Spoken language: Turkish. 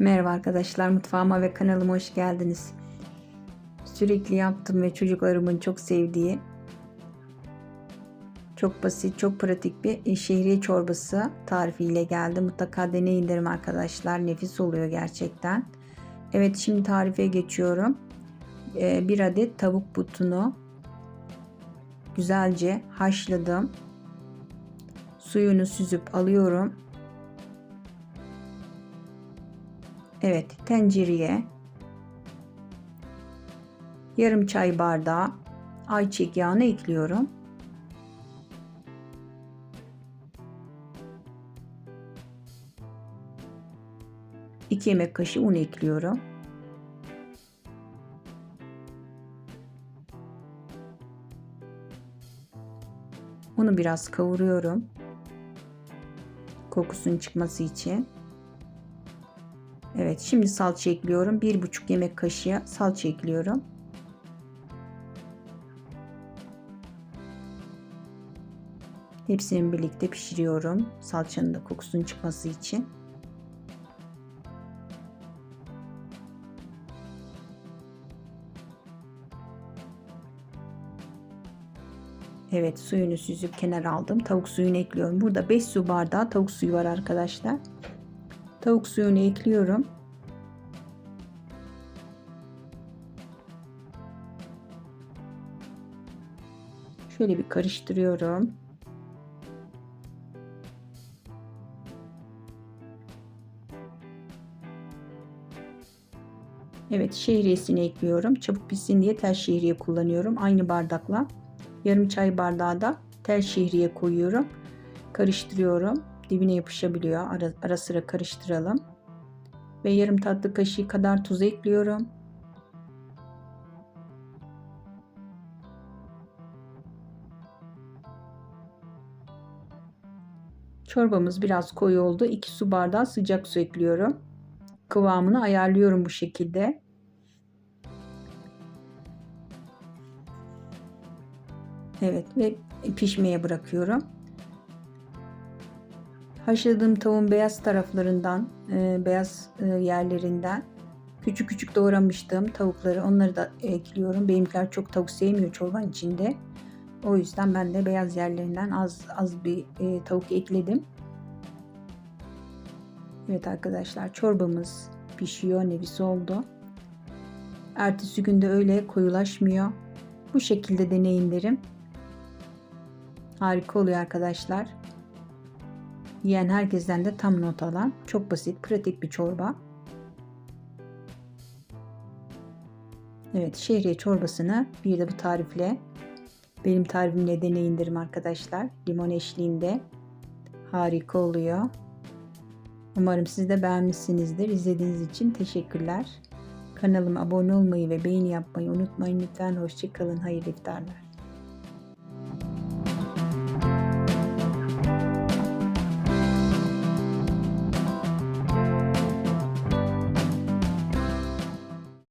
Merhaba arkadaşlar mutfağıma ve kanalıma hoş geldiniz. Sürekli yaptığım ve çocuklarımın çok sevdiği çok basit, çok pratik bir şehriye çorbası tarifiyle geldim. Mutlaka deneyin derim arkadaşlar. Nefis oluyor gerçekten. Evet şimdi tarife geçiyorum. Ee, bir adet tavuk butunu güzelce haşladım. Suyunu süzüp alıyorum. Evet tencereye yarım çay bardağı ayçiçek yağını ekliyorum. İki yemek kaşığı un ekliyorum. Unu biraz kavuruyorum. Kokusunun çıkması için. Evet şimdi salça ekliyorum. Bir buçuk yemek kaşığı salça ekliyorum. Hepsini birlikte pişiriyorum. Salçanın da kokusunun çıkması için. Evet suyunu süzüp kenara aldım. Tavuk suyunu ekliyorum. Burada 5 su bardağı tavuk suyu var arkadaşlar. Tavuk suyunu ekliyorum. Şöyle bir karıştırıyorum. Evet şehriyesini ekliyorum. Çabuk pişsin diye tel şehriye kullanıyorum. Aynı bardakla yarım çay bardağı da tel şehriye koyuyorum. Karıştırıyorum. Dibine yapışabiliyor. Ara, ara sıra karıştıralım. Ve yarım tatlı kaşığı kadar tuz ekliyorum. Çorbamız biraz koyu oldu. 2 su bardağı sıcak su ekliyorum. Kıvamını ayarlıyorum bu şekilde. Evet ve pişmeye bırakıyorum. Haşladığım tavuğun beyaz taraflarından, e, beyaz e, yerlerinden küçük küçük doğramıştım tavukları. Onları da ekliyorum. Benimkiler çok tavuk sevmiyor çorbanın içinde. O yüzden ben de beyaz yerlerinden az az bir e, tavuk ekledim. Evet arkadaşlar çorbamız pişiyor. Nefis oldu. Ertesi günde öyle koyulaşmıyor. Bu şekilde deneyin derim. Harika oluyor arkadaşlar. Yiyen herkesten de tam not alan çok basit, pratik bir çorba. Evet, şehriye çorbasını bir de bu tarifle benim tarifimle deneyin derim arkadaşlar. Limon eşliğinde harika oluyor. Umarım siz de beğenmişsinizdir. İzlediğiniz için teşekkürler. Kanalıma abone olmayı ve beğeni yapmayı unutmayın lütfen. Hoşçakalın. Hayırlı iftarlar.